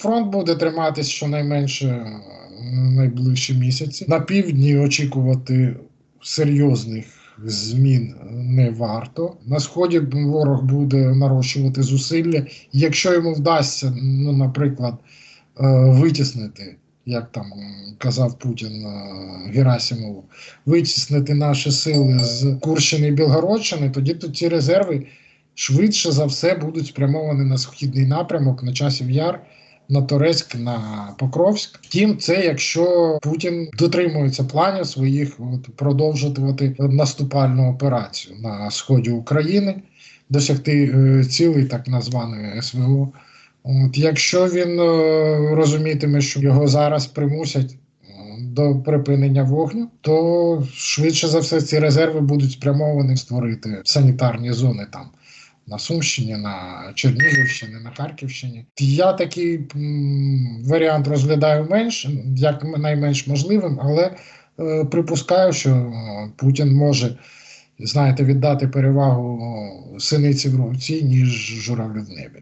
фронт буде триматись щонайменше е, найближчі місяці. На півдні очікувати серйозних змін не варто. На сході ворог буде нарощувати зусилля. Якщо йому вдасться, ну, наприклад, е, витіснити, як там казав Путін е, Герасимову, витіснити наші сили з Курщини і Білгородщини, тоді тут ці резерви швидше за все будуть спрямовані на східний напрямок, на часів яр. На Торецьк, на Покровськ. Втім, це якщо Путін дотримується планів своїх от, продовжувати наступальну операцію на сході України, досягти е, цілей так названої СВО. От, якщо він е, розумітиме, що його зараз примусять е, до припинення вогню, то швидше за все ці резерви будуть спрямовані створити санітарні зони там. На Сумщині, на Чернігівщині, на Харківщині. Я такий варіант розглядаю менш як найменш можливим, але е, припускаю, що Путін може, знаєте, віддати перевагу синиці в руці, ніж журавлю в небі.